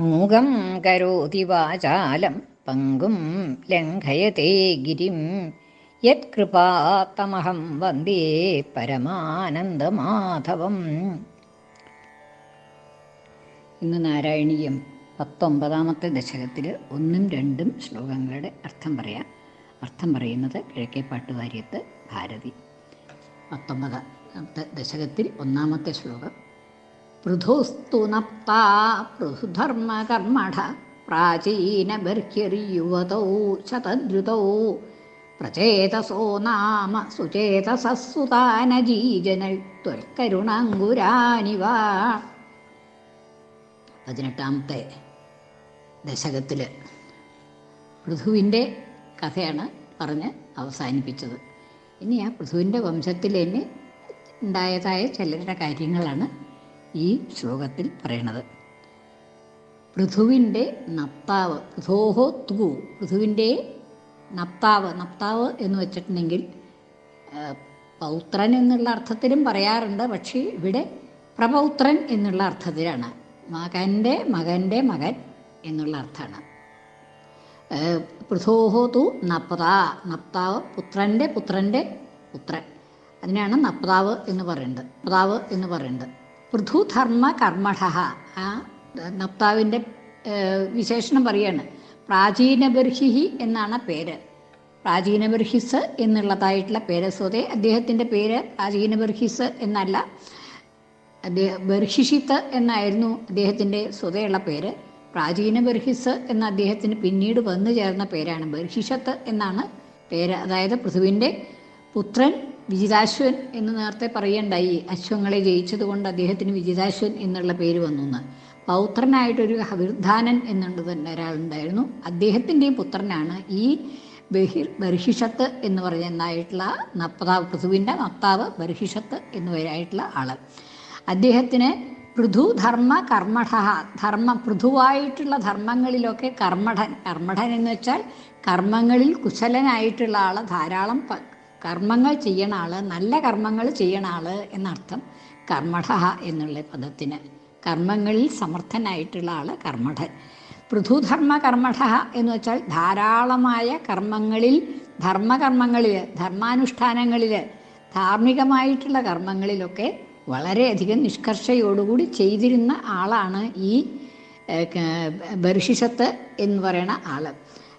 മൂകം കരോതി വാചാലം പങ്കും ലംഘയത്തെ ഗിരിം. യത്കൃപാത്തമഹം വന്ദേ പരമാനന്ദമാധവം. ഇന്ന് നാരായണീയം പത്തൊമ്പതാമത്തെ ദശകത്തിൽ ഒന്നും രണ്ടും ശ്ലോകങ്ങളുടെ അർത്ഥം പറയാം. അർത്ഥം പറയുന്നത് കിഴക്കേ പാട്ടുവാര്യത്ത് ഭാരതി. പത്തൊമ്പതാമത്തെ ദശകത്തിൽ ഒന്നാമത്തെ ശ്ലോകം പൃഥുസ്തു നപ്താ പൃഥുധർമ്മകർമ്മഠ പ്രാചീനബർഹ്യർയുവതൗ ശതദ്രുതൗ പ്രചേതസോ നാമ സുചേതസസ്സുതാനജീജനൽ ത്വൽക്കരുണാങ്കുരാനിവ. പതിനെട്ടാമത്തെ ദശകത്തിൽ പൃഥുവിന്റെ കഥയാണ് പറഞ്ഞ് അവസാനിപ്പിച്ചത്. ഇനി ആ പൃഥുവിന്റെ വംശത്തിൽ തന്നെ ഉണ്ടായതായ ചിലരുടെ കാര്യങ്ങളാണ് ഈ ശ്ലോകത്തിൽ പറയണത്. പൃഥുവിന്റെ നപ്താവ് പൃഥോഹോ തുകു പൃഥുവിന്റെ നപ്താവ് നപ്താവ് എന്ന് വെച്ചിട്ടുണ്ടെങ്കിൽ പൗത്രൻ എന്നുള്ള അർത്ഥത്തിലും പറയാറുണ്ട് പക്ഷേ ഇവിടെ പ്രപൗത്രൻ എന്നുള്ള അർത്ഥത്തിലാണ്. മകന്റെ മകന്റെ മകൻ എന്നുള്ള അർത്ഥമാണ് പൃഥോഹോ തു നപ്ത നപ്താവ് പുത്രന്റെ പുത്രന്റെ പുത്രൻ. അതിനാണ് നപ്താവ് എന്ന് പറയുന്നത് നപ്താവ് എന്ന് പറയുന്നത് പൃഥുധർമ്മ കർമ്മഠ. ആ നപ്താവിന്റെ വിശേഷണം പറയാണ്. പ്രാചീനബർഹിഹി എന്നാണ് പേര്. പ്രാചീനബർഹിസ് എന്നുള്ളതായിട്ടുള്ള പേര്. സ്വതേ അദ്ദേഹത്തിന്റെ പേര് പ്രാചീനബർഹിസ് എന്നല്ല. അദ്ദേഹം ബർഹിഷിത്ത് എന്നായിരുന്നു അദ്ദേഹത്തിന്റെ സ്വതയുള്ള പേര്. പ്രാചീന ബർഹിസ് എന്ന അദ്ദേഹത്തിന് പിന്നീട് വന്നു ചേർന്ന പേരാണ് ബർഹിഷത്ത് എന്നാണ് പേര്. അതായത് പൃഥുവിന്റെ പുത്രൻ വിജിതാശ്വൻ എന്ന് നേരത്തെ പറയണ്ടായി. അശ്വങ്ങളെ ജയിച്ചത് കൊണ്ട് അദ്ദേഹത്തിന് വിജിതാശ്വൻ എന്നുള്ള പേര് വന്നു എന്ന് പൗത്രനായിട്ടൊരു ഹവിർധാനൻ എന്നുണ്ട് തന്നെ ഒരാളുണ്ടായിരുന്നു. അദ്ദേഹത്തിന്റെയും പുത്രനാണ് ഈ ബഹിർ ബർഹിഷത്ത് എന്ന് പറയുന്നതായിട്ടുള്ള നപ്താവ് പൃഥുവിന്റെ നപ്താവ് ബർഹിഷത്ത് എന്നുവരായിട്ടുള്ള ആൾ. അദ്ദേഹത്തിന് പൃഥു ധർമ്മ കർമ്മഠ ധർമ്മ പൃഥുവായിട്ടുള്ള ധർമ്മങ്ങളിലൊക്കെ കർമ്മഠൻ കർമ്മഠൻ എന്ന് വെച്ചാൽ കർമ്മങ്ങളിൽ കുശലനായിട്ടുള്ള ആൾ ധാരാളം കർമ്മങ്ങൾ ചെയ്യണ ആൾ നല്ല കർമ്മങ്ങൾ ചെയ്യണ ആൾ എന്നർത്ഥം കർമ്മഠ എന്നുള്ള പദത്തിന്. കർമ്മങ്ങളിൽ സമർത്ഥനായിട്ടുള്ള ആൾ കർമ്മഠൻ പൃഥുധർമ്മ കർമ്മഠ എന്ന് വെച്ചാൽ ധാരാളമായ കർമ്മങ്ങളിൽ ധർമ്മകർമ്മങ്ങളിൽ ധർമാനുഷ്ഠാനങ്ങളിൽ ധാർമ്മികമായിട്ടുള്ള കർമ്മങ്ങളിലൊക്കെ വളരെയധികം നിഷ്കർഷയോടുകൂടി ചെയ്തിരുന്ന ആളാണ് ഈ ബർഷിഷത്ത് എന്ന് പറയുന്ന ആൾ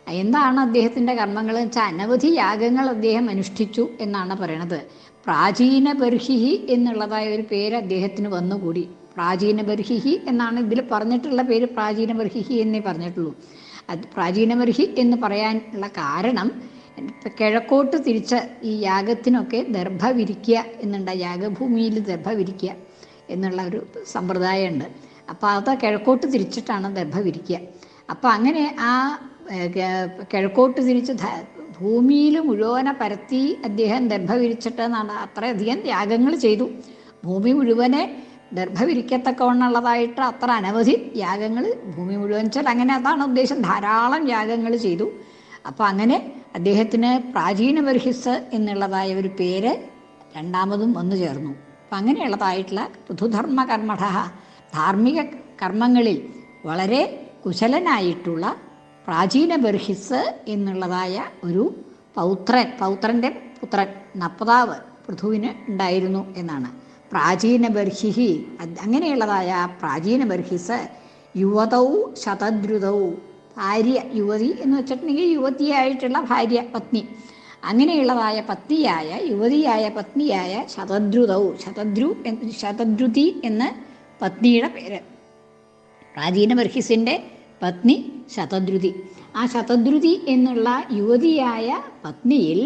എന്താണ് അദ്ദേഹത്തിന്റെ കർമ്മങ്ങൾ വെച്ചാൽ അനവധി യാഗങ്ങൾ അദ്ദേഹം അനുഷ്ഠിച്ചു എന്നാണ് പറയണത്. പ്രാചീന ബർഹിഹി എന്നുള്ളതായ ഒരു പേര് അദ്ദേഹത്തിന് വന്നുകൂടി. പ്രാചീന ബർഹിഹി എന്നാണ് ഇതിൽ പറഞ്ഞിട്ടുള്ള പേര് പ്രാചീന ബർഹിഹി എന്നേ പറഞ്ഞിട്ടുള്ളൂ. അത് പ്രാചീന ബർഹി എന്ന് പറയാനുള്ള കാരണം കിഴക്കോട്ട് തിരിച്ച ഈ യാഗത്തിനൊക്കെ ദർഭ വിരിക്കുക എന്നുള്ള യാഗഭൂമിയിൽ ദർഭ വിരിക്കുക എന്നുള്ള ഒരു സമ്പ്രദായമുണ്ട്. അപ്പോൾ അത് കിഴക്കോട്ട് തിരിച്ചിട്ടാണ് ദർഭ വിരിക്കുക അപ്പോൾ അങ്ങനെ ആ കിഴക്കോട്ട് തിരിച്ച് ഭൂമിയിൽ മുഴുവനെ പരത്തി അദ്ദേഹം ദർഭ അത്രയധികം ത്യാഗങ്ങൾ ചെയ്തു. ഭൂമി മുഴുവനെ ദർഭ വിരിക്കത്തക്കവണ്ണുള്ളതായിട്ട് അത്ര അനവധി യാഗങ്ങൾ ഭൂമി മുഴുവൻ വെച്ചാൽ അങ്ങനെ അതാണ് ഉദ്ദേശം. ധാരാളം യാഗങ്ങൾ ചെയ്തു. അപ്പോൾ അങ്ങനെ അദ്ദേഹത്തിന് പ്രാചീന ബർഹിസ് എന്നുള്ളതായ ഒരു പേര് രണ്ടാമതും വന്നു ചേർന്നു. അപ്പം അങ്ങനെയുള്ളതായിട്ടുള്ള പൃഥുധർമ്മ കർമ്മഠ ധാർമ്മിക കർമ്മങ്ങളിൽ വളരെ കുശലനായിട്ടുള്ള പ്രാചീന ബർഹിസ് എന്നുള്ളതായ ഒരു പൗത്രൻ പൗത്രന്റെ പുത്രൻ നപ്പതാവ് പൃഥുവിന് ഉണ്ടായിരുന്നു എന്നാണ്. പ്രാചീന ബർഹിഹി അങ്ങനെയുള്ളതായ പ്രാചീന ബർഹിസ് യുവതൗ ശതദ്രുതൗ ഭാര്യ യുവതി എന്ന് വെച്ചിട്ടുണ്ടെങ്കിൽ യുവതിയായിട്ടുള്ള ഭാര്യ പത്നി. അങ്ങനെയുള്ളതായ പത്നിയായ യുവതിയായ പത്നിയായ ശതദ്രുതൗ ശതദ്രു ശതദ്രുതി എന്ന് പത്നിയുടെ പേര്. പ്രാചീന ബർഹിസിന്റെ പത്നി ശതദ്രുതി. ആ ശതദ്രുതി എന്നുള്ള യുവതിയായ പത്നിയിൽ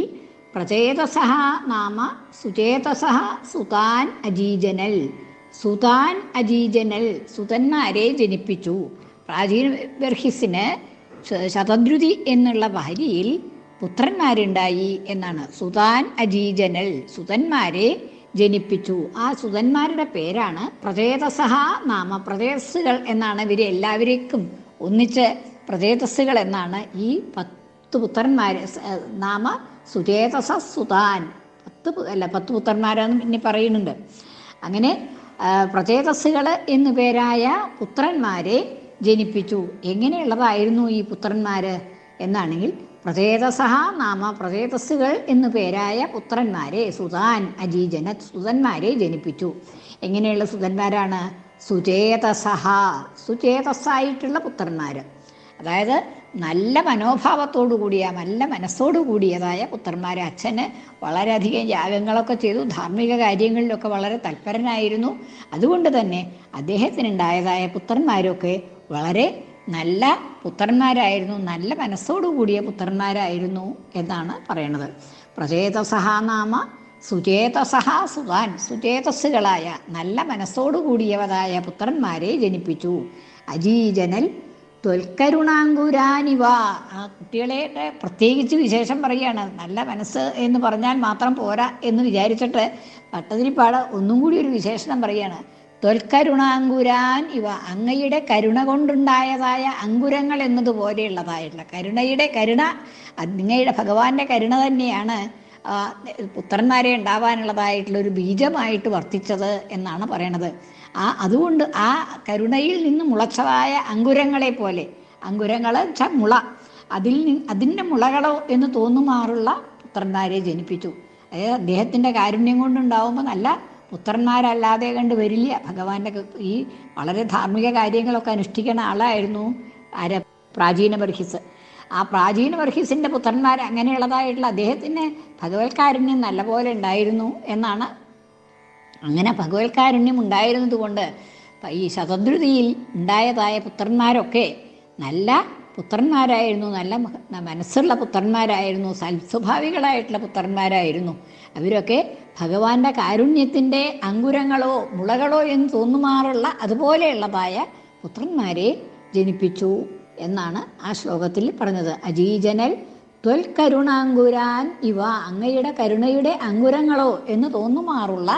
പ്രചേതസഹ നാമ സുചേതസഹ സുതാൻ അജീജനൽ. സുതാൻ അജീജനൽ സുതന്മാരെ ജനിപ്പിച്ചു. പ്രാചീന ബർഹിസിന് ശതദ്രുതി എന്നുള്ള ഭാര്യയിൽ പുത്രന്മാരുണ്ടായി എന്നാണ്. സുതാൻ അജീജനൽ സുതന്മാരെ ജനിപ്പിച്ചു. ആ സുതന്മാരുടെ പേരാണ് പ്രചേതസഹ നാമ പ്രചേതസ്സുകൾ എന്നാണ് ഇവരെ എല്ലാവരേക്കും ഒന്നിച്ച് പ്രചേതസ്സുകൾ എന്നാണ് ഈ പത്ത് പുത്രന്മാരെ നാമ സുചേതസ സുതാൻ. പത്ത് അല്ല പത്ത് പുത്രന്മാരെന്ന് ഇനി പറയുന്നുണ്ട്. അങ്ങനെ പ്രചേതസ്സുകൾ എന്നു പേരായ പുത്രന്മാരെ ജനിപ്പിച്ചു. എങ്ങനെയുള്ളതായിരുന്നു ഈ പുത്രന്മാർ എന്നാണെങ്കിൽ പ്രചേതസഹ നാമ പ്രചേതസ്സുകൾ എന്നു പേരായ പുത്രന്മാരെ സുതാൻ അജീജന സുതന്മാരെ ജനിപ്പിച്ചു. എങ്ങനെയുള്ള സുതന്മാരാണ്? സുചേതസഹ സുചേതസ്സായിട്ടുള്ള പുത്രന്മാർ അതായത് നല്ല മനോഭാവത്തോടു കൂടിയ നല്ല മനസ്സോടു കൂടിയതായ പുത്രന്മാരെ അച്ഛന് വളരെയധികം യാഗങ്ങളൊക്കെ ചെയ്തു. ധാർമ്മിക കാര്യങ്ങളിലൊക്കെ വളരെ തൽപരനായിരുന്നു. അതുകൊണ്ട് തന്നെ അദ്ദേഹത്തിനുണ്ടായതായ പുത്രന്മാരൊക്കെ വളരെ നല്ല പുത്രന്മാരായിരുന്നു. നല്ല മനസ്സോടു കൂടിയ പുത്രന്മാരായിരുന്നു എന്നാണ് പറയണത്. പ്രചേതസഹ നാമ സുചേതസഹ സുതാൻ സുചേതസ്സുകളായ നല്ല മനസ്സോടു കൂടിയവരായ പുത്രന്മാരെ ജനിപ്പിച്ചു. അജീജനൽ ത്വൽക്കരുണാങ്കുരാനിവ ആ കുട്ടികളെ പ്രത്യേകിച്ച് വിശേഷം പറയുകയാണ്. നല്ല മനസ്സ് എന്ന് പറഞ്ഞാൽ മാത്രം പോരാ എന്ന് വിചാരിച്ചിട്ട് പട്ടതിരിപ്പാട് ഒന്നും കൂടി ഒരു വിശേഷണം പറയുകയാണ്. ത്വൽക്കരുണാങ്കുരാൻ ഇവ അങ്ങയുടെ കരുണ കൊണ്ടുണ്ടായതായ അങ്കുരങ്ങൾ എന്നതുപോലെയുള്ളതായിട്ടുള്ള കരുണയുടെ കരുണ അങ്ങയുടെ ഭഗവാന്റെ കരുണ തന്നെയാണ് പുത്രന്മാരെ ഉണ്ടാവാനുള്ളതായിട്ടുള്ള ഒരു ബീജമായിട്ട് വർത്തിച്ചത് എന്നാണ് പറയണത്. ആ അതുകൊണ്ട് ആ കരുണയിൽ നിന്ന് മുളച്ചതായ അങ്കുരങ്ങളെ പോലെ അങ്കുരങ്ങൾ മുള. അതിൽ നിന്ന് അതിന്റെ മുളകളോ എന്ന് തോന്നുമാറുള്ള പുത്രന്മാരെ ജനിപ്പിച്ചു. അതായത് അദ്ദേഹത്തിന്റെ കാരുണ്യം കൊണ്ടുണ്ടാവുമ്പോൾ നല്ല പുത്രന്മാരല്ലാതെ കണ്ട് വരില്ല. ഭഗവാന്റെ ഈ വളരെ ധാർമ്മിക കാര്യങ്ങളൊക്കെ അനുഷ്ഠിക്കുന്ന ആളായിരുന്നു ആര പ്രാചീന ബർഹിസ് ആ പ്രാചീന ബർഹിസിന്റെ പുത്രന്മാർ അങ്ങനെയുള്ളതായിട്ടുള്ള അദ്ദേഹത്തിന് ഭഗവത്കാരുണ്യം നല്ലപോലെ ഉണ്ടായിരുന്നു എന്നാണ് അങ്ങനെ ഭഗവത്കാരുണ്യം കാരുണ്യം കൊണ്ട് ഈ ശതദ്രുതിയിൽ ഉണ്ടായതായ പുത്രന്മാരൊക്കെ നല്ല പുത്രന്മാരായിരുന്നു നല്ല മനസ്സുള്ള പുത്രന്മാരായിരുന്നു സൽസ്വഭാവികളായിട്ടുള്ള പുത്രന്മാരായിരുന്നു. അവരൊക്കെ ഭഗവാന്റെ കാരുണ്യത്തിന്റെ അങ്കുരങ്ങളോ മുളകളോ എന്ന് തോന്നുമാറുള്ള അതുപോലെയുള്ളതായ പുത്രന്മാരെ ജനിപ്പിച്ചു എന്നാണ് ആ ശ്ലോകത്തിൽ പറഞ്ഞത്. അജീജനൽ ത്വൽകരുണാങ്കുരാൻ ഇവ അങ്ങയുടെ കരുണയുടെ അങ്കുരങ്ങളോ എന്ന് തോന്നുമാറുള്ള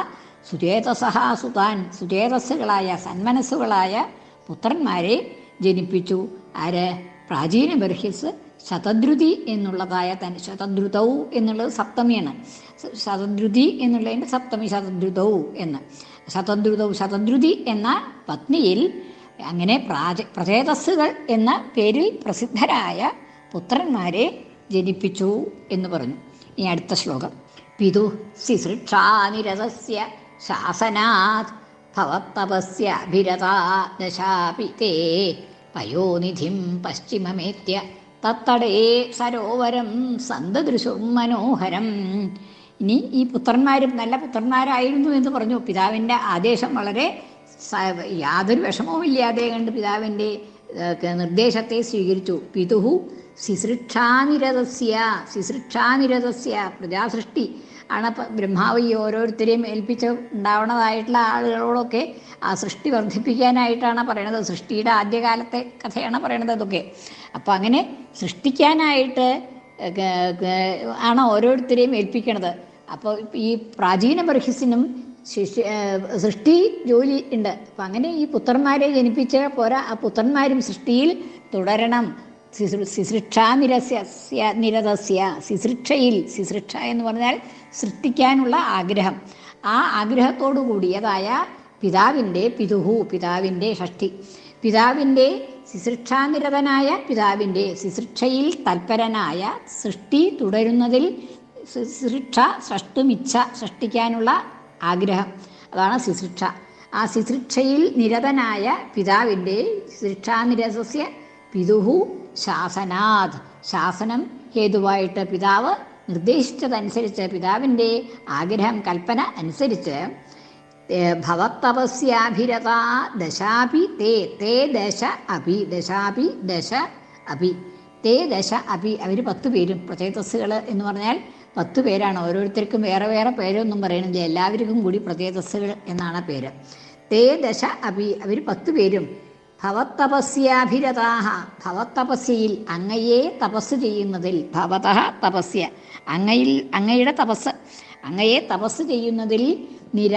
സുചേതസഹ സുതാൻ സുചേതസ്സുകളായ സന്മനസ്സുകളായ പുത്രന്മാരെ ജനിപ്പിച്ചു. ആര്? പ്രാചീന ബർഹിസ് ശതദ്രുതി എന്നുള്ളതായ തൻ ശതദ്രുതൗ എന്നുള്ളത് സപ്തമിയാണ്. ശതദ്രുതി എന്നുള്ളതിന്റെ സപ്തമി ശതദ്രുതൗ എന്ന്. ശതദ്രുതൗ ശതദ്രുതി എന്ന പത്നിയിൽ അങ്ങനെ പ്രാച പ്രചേതസ്സുകൾ എന്ന പേരിൽ പ്രസിദ്ധരായ പുത്രന്മാരെ ജനിപ്പിച്ചു എന്ന് പറഞ്ഞു. ഈ അടുത്ത ശ്ലോകം. പിതു ശിസൃക്ഷാനിരതസ്യ ശാസനാത് അഭിരതാ ദശാപി തേ പയോനിധിം പശ്ചിമമേത്യ തത്തടേ സരോവരം സന്തദൃശും മനോഹരം. ഇനി ഈ പുത്രന്മാരും നല്ല പുത്രന്മാരായിരുന്നു എന്ന് പറഞ്ഞു. പിതാവിന്റെ ആദേശം വളരെ യാതൊരു വിഷമവും ഇല്ലാതെ കണ്ട് പിതാവിന്റെ നിർദ്ദേശത്തെ സ്വീകരിച്ചു. പിതുഹു ശിശൃക്ഷാനിരതസ്യ ശിശൃക്ഷാനിരതസ്യ പ്രജാസൃഷ്ടി. ആണ് ബ്രഹ്മാവ് ഈ ഓരോരുത്തരെയും ഏൽപ്പിച്ച് ഉണ്ടാവണതായിട്ടുള്ള ആളുകളോടൊക്കെ ആ സൃഷ്ടി വർദ്ധിപ്പിക്കാനായിട്ടാണ് പറയണത്. സൃഷ്ടിയുടെ ആദ്യകാലത്തെ കഥയാണ് പറയണത് അതൊക്കെ. അപ്പോൾ അങ്ങനെ സൃഷ്ടിക്കാനായിട്ട് ആണ് ഓരോരുത്തരെയും ഏൽപ്പിക്കണത്. അപ്പോൾ ഈ പ്രാചീന ബർഹിസിനും സൃഷ്ടി ജോലി ഉണ്ട്. അപ്പം അങ്ങനെ ഈ പുത്രന്മാരെ ജനിപ്പിച്ച പോരാ ആ പുത്രന്മാരും സൃഷ്ടിയിൽ തുടരണം. ശിശൃ- ശിശൃക്ഷാനിരസ്യ സ്യ- നിരതസ്യ ശുശ്രൂക്ഷയിൽ ശുശ്രൂക്ഷ എന്ന് പറഞ്ഞാൽ സൃഷ്ടിക്കാനുള്ള ആഗ്രഹം. ആ ആഗ്രഹത്തോടു കൂടിയതായ പിതാവിന്റെ പിതുഹു പിതാവിന്റെ ഷഷ്ടി. പിതാവിന്റെ ശുശ്രൂക്ഷാനിരതനായ പിതാവിന്റെ ശുശ്രൂക്ഷയിൽ തൽപരനായ സൃഷ്ടി തുടരുന്നതിൽ ശുശ്രൂക്ഷ സൃഷ്ടുമിച്ഛ സൃഷ്ടിക്കാനുള്ള ആഗ്രഹം. അതാണ് ശുശ്രൂക്ഷ ആ ശുശ്രൂക്ഷയിൽ നിരതനായ പിതാവിന്റെ ശിക്ഷാനിരസസ്യ പിതുഹു ശാസനാത് ശാസനം ഹേതുവായിട്ട് പിതാവ് നിർദ്ദേശിച്ചതനുസരിച്ച് പിതാവിന്റെ ആഗ്രഹം കൽപ്പന അനുസരിച്ച് ഭവത്തപസ്യാഭിരത ദശാപി തേ തേ ദശ അഭി ദശാപി ദശ അഭി തേ ദശ അഭി. അവർ പത്ത് പേരും പ്രചേതസ്സുകൾ എന്ന് പറഞ്ഞാൽ പത്ത് പേരാണ്. ഓരോരുത്തർക്കും വേറെ വേറെ പേരൊന്നും പറയണില്ല. എല്ലാവർക്കും കൂടി പ്രചേതസ്സുകൾ എന്നാണ് പേര്. തേ ദശ അഭി. അവർ പത്ത് പേരും ഭവത്തപസ്യാഭിരതാഹ. ഭവത്തപസ്യയിൽ അങ്ങയെ തപസ് ചെയ്യുന്നതിൽ ഭവത തപസ്യ. അങ്ങയിൽ അങ്ങയുടെ തപസ് അങ്ങയെ തപസ് ചെയ്യുന്നതിൽ നിര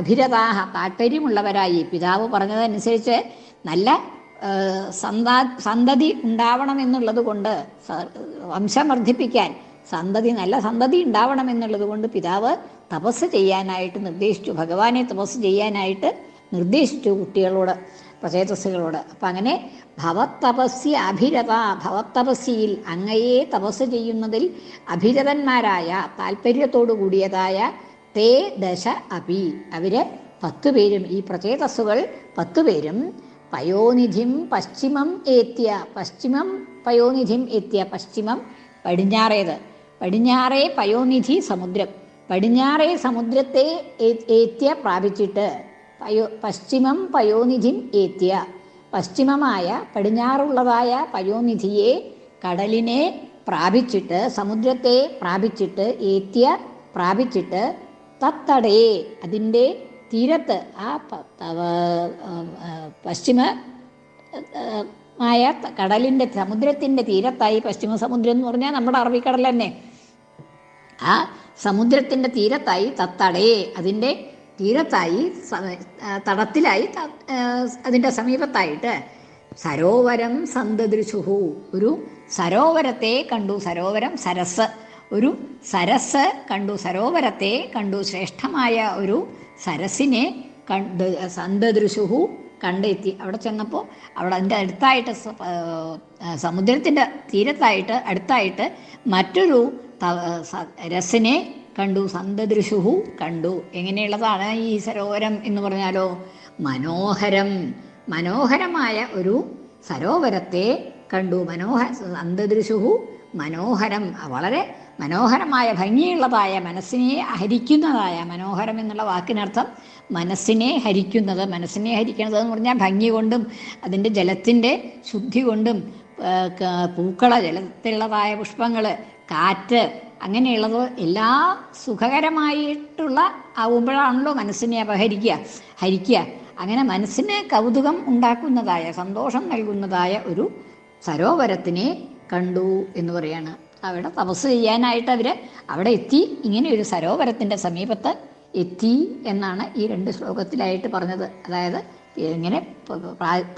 അഭിരതാഹ താല്പര്യമുള്ളവരായി. പിതാവ് പറഞ്ഞതനുസരിച്ച് നല്ല സന്താ സന്തതി ഉണ്ടാവണം എന്നുള്ളത് കൊണ്ട് വംശം വർദ്ധിപ്പിക്കാൻ സന്തതി നല്ല സന്തതി ഉണ്ടാവണം എന്നുള്ളത് കൊണ്ട് പിതാവ് തപസ് ചെയ്യാനായിട്ട് നിർദ്ദേശിച്ചു. ഭഗവാനെ തപസ് ചെയ്യാനായിട്ട് നിർദ്ദേശിച്ചു കുട്ടികളോട്. പ്രചേതസ്സുകളോട്. അപ്പം അങ്ങനെ ഭവത്തപസ്യ അഭിരത ഭവത്തപസ്യയിൽ അങ്ങയെ തപസ് ചെയ്യുന്നതിൽ അഭിരതന്മാരായ താല്പര്യത്തോടു കൂടിയതായ തേ ദശ അപി. അവർ പത്തു പേരും ഈ പ്രചേതസ്സുകൾ പത്തു പേരും. പയോനിധിം പശ്ചിമം ഏത്യ പശ്ചിമം പയോനിധിം എത്തിയ പശ്ചിമം പടിഞ്ഞാറേത്. പടിഞ്ഞാറേ പയോനിധി സമുദ്രം. പടിഞ്ഞാറേ സമുദ്രത്തെ ഏത്യ പ്രാപിച്ചിട്ട് പയോ പശ്ചിമം പയോനിധിം ഏത്യ. പശ്ചിമമായ പടിഞ്ഞാറുള്ളതായ പയോനിധിയെ കടലിനെ പ്രാപിച്ചിട്ട് സമുദ്രത്തെ പ്രാപിച്ചിട്ട് ഏത്യ പ്രാപിച്ചിട്ട് തത്തടയെ അതിന്റെ തീരത്ത് ആ പശ്ചിമ മായ കടലിന്റെ സമുദ്രത്തിന്റെ തീരത്തായി പശ്ചിമ സമുദ്രം എന്ന് പറഞ്ഞാൽ നമ്മുടെ അറബിക്കടൽ തന്നെ. ആ സമുദ്രത്തിന്റെ തീരത്തായി തത്തടയെ അതിന്റെ തീരത്തായി തടത്തിലായി അതിന്റെ സമീപത്തായിട്ട് സരോവരം സന്തദൃശുഹു ഒരു സരോവരത്തെ കണ്ടു സരോവരം സരസ്. ഒരു സരസ് കണ്ടു സരോവരത്തെ കണ്ടു. ശ്രേഷ്ഠമായ ഒരു സരസിനെ കണ്ട് സന്തദൃശുഹു കണ്ടെത്തി. അവിടെ ചെന്നപ്പോൾ അവിടെ അതിന്റെ അടുത്തായിട്ട് സമുദ്രത്തിന്റെ തീരത്തായിട്ട് അടുത്തായിട്ട് മറ്റൊരു രസിനെ കണ്ടു സന്തദൃശുഹു കണ്ടു. എങ്ങനെയുള്ളതാണ് ഈ സരോവരം എന്ന് പറഞ്ഞാലോ? മനോഹരം. മനോഹരമായ ഒരു സരോവരത്തെ കണ്ടു. മനോഹ സന്തദൃശുഹു മനോഹരം. വളരെ മനോഹരമായ ഭംഗിയുള്ളതായ മനസ്സിനെ ഹരിക്കുന്നതായ മനോഹരം എന്നുള്ള വാക്കിനർത്ഥം മനസ്സിനെ ഹരിക്കുന്നത്. മനസ്സിനെ ഹരിക്കുന്നത് എന്ന് പറഞ്ഞാൽ ഭംഗി കൊണ്ടും അതിന്റെ ജലത്തിന്റെ ശുദ്ധി കൊണ്ടും പൂക്കള ജലത്തിലുള്ളതായ പുഷ്പങ്ങൾ കാറ്റ് അങ്ങനെയുള്ളത് എല്ലാ സുഖകരമായിട്ടുള്ള ആവുമ്പോഴാണല്ലോ മനസ്സിനെ അപഹരിക്കുക ഹരിക്കുക. അങ്ങനെ മനസ്സിന് കൗതുകം ഉണ്ടാക്കുന്നതായ സന്തോഷം നൽകുന്നതായ ഒരു സരോവരത്തിനെ കണ്ടു എന്ന് പറയാണ്. അവിടെ തപസ് ചെയ്യാനായിട്ട് അവർ അവിടെ എത്തി. ഇങ്ങനെ ഒരു സരോവരത്തിന്റെ സമീപത്ത് എത്തി എന്നാണ് ഈ രണ്ട് ശ്ലോകത്തിലായിട്ട് പറഞ്ഞത്. അതായത് ഇങ്ങനെ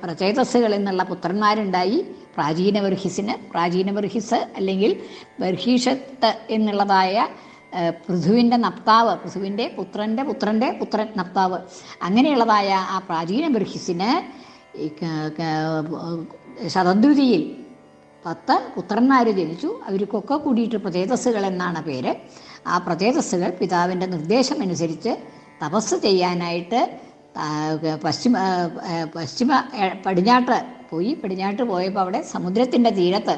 പ്രചേതസ്സുകൾ എന്നുള്ള പുത്രന്മാരുണ്ടായി. പ്രാചീന ബർഹിസിന് പ്രാചീന ബർഹിസ് അല്ലെങ്കിൽ ബർഹീഷത്ത് എന്നുള്ളതായ പൃഥുവിന്റെ നപ്താവ് പൃഥുവിന്റെ പുത്രന്റെ പുത്രന്റെ പുത്രൻ നപ്താവ് അങ്ങനെയുള്ളതായ ആ പ്രാചീന ബർഹിസിന് ശതദ്രുതിയിൽ പത്ത് പുത്രന്മാർ ജനിച്ചു. അവർക്കൊക്കെ കൂടിയിട്ട് പ്രചേതസ്സുകൾ എന്നാണ് പേര്. ആ പ്രചേതസ്സുകൾ പിതാവിന്റെ നിർദ്ദേശമനുസരിച്ച് തപസ് ചെയ്യാനായിട്ട് പശ്ചിമ പശ്ചിമ പടിഞ്ഞാട്ട് പോയി. പടിഞ്ഞാട്ട് പോയപ്പോൾ അവിടെ സമുദ്രത്തിന്റെ തീരത്ത്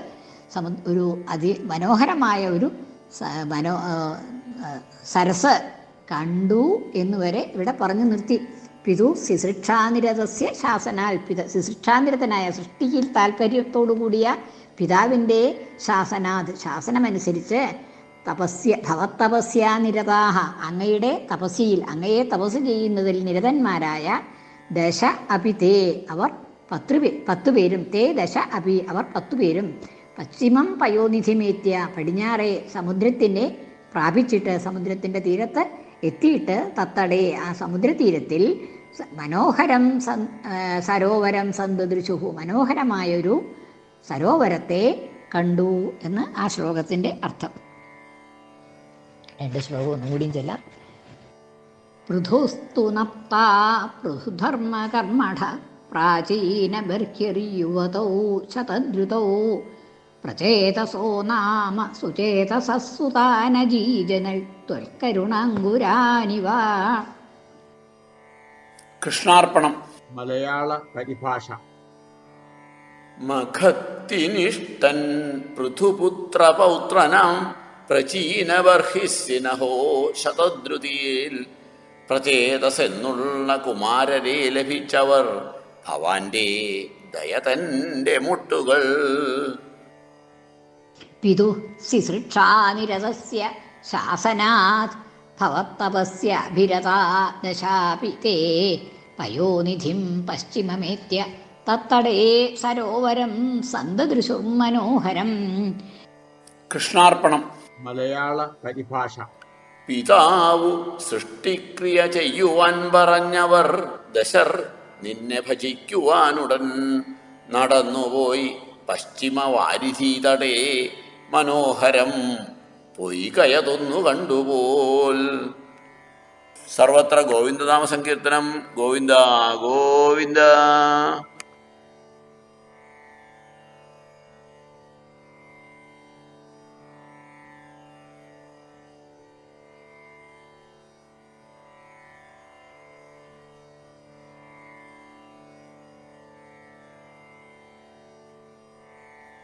സമു ഒരു അതി മനോഹരമായ ഒരു മനോ സരസ് കണ്ടു എന്നുവരെ ഇവിടെ പറഞ്ഞു നിർത്തി. പിതു ശിശിക്ഷാനിരതസ്യ ശാസനാൽപിത ശിശിക്ഷാനിരതനായ സൃഷ്ടിയിൽ താല്പര്യത്തോടു കൂടിയ പിതാവിന്റെ ശാസനാത് ശാസനമനുസരിച്ച് തപസ്യ ഭവത്തപസ്യാ നിരതാഹ അങ്ങയുടെ തപസ്യയിൽ അങ്ങയെ തപസ് ചെയ്യുന്നതിൽ നിരതന്മാരായ ദശ അപി തേ അവർ പത്തു പേ പത്തു പേരും. തേ ദശ അപി അവർ പത്തു പേരും. പശ്ചിമം പയോനിധിമേത്യ പടിഞ്ഞാറെ സമുദ്രത്തിനെ പ്രാപിച്ചിട്ട് സമുദ്രത്തിന്റെ തീരത്ത് എത്തിയിട്ട് തത്തടേ. ആ സമുദ്രതീരത്തിൽ മനോഹരം സരോവരം സന്തദൃശുഹു. മനോഹരമായൊരു സരോവരത്തെ കണ്ടു എന്ന് ആ ശ്ലോകത്തിന്റെ അർത്ഥം. രണ്ട് ശ്ലോകം ഒന്നും കൂടിയും ചെല്ലാം. പൃഥുസ്തു നപ്താ പൃഥുധർമ്മകർമ്മഠ പ്രാചീനബർഹ്യർയുവതൗ ശതദ്രുതൗ. പ്രചേതസോ നാമ സുചേതസസുതാനജീജനൽ ത്വൽക്കരുണങ്കുരാനിവ. കൃഷ്ണാർപ്പണം. മലയാള പരിഭാഷ. മഖത്തിനിഷ്ടൻ പൃഥുപുത്രപൗത്രനാം പ്രചീനബർഹിസ്സിനഹോ ശതദ്രുതിയിൽ പ്രചേതസെന്നുള്ള കുമാരരെ ലഭിച്ചവർ ഭവാന്റെ ദയതന്റെ മുട്ടുകൾ. പിതു ശിസൃക്ഷാനിരതസ്യ ശാസനാത് ഭവത്തപസ്യ അഭിരതാ ദശാപി തേ പയോനിധിം പശ്ചിമമേത്യ തത്തടേ സരോവരം സന്തദൃശുർമനോഹരം കൃഷ്ണാർപ്പണം. മലയാള പരിഭാഷ. പിതാവു സൃഷ്ടിക്രിയ ചെയ്യുവാൻ പറഞ്ഞവർ ദശർ നിന്നെ ഭജിക്കുവാനുടൻ നടന്നുപോയി. പശ്ചിമവാരിധീതടേ മനോഹരം പൊയ്കയതൊന്നു കണ്ടുപോൽ. സർവത്ര ഗോവിന്ദനാമ സങ്കീർത്തനം ഗോവിന്ദ ഗോവിന്ദ.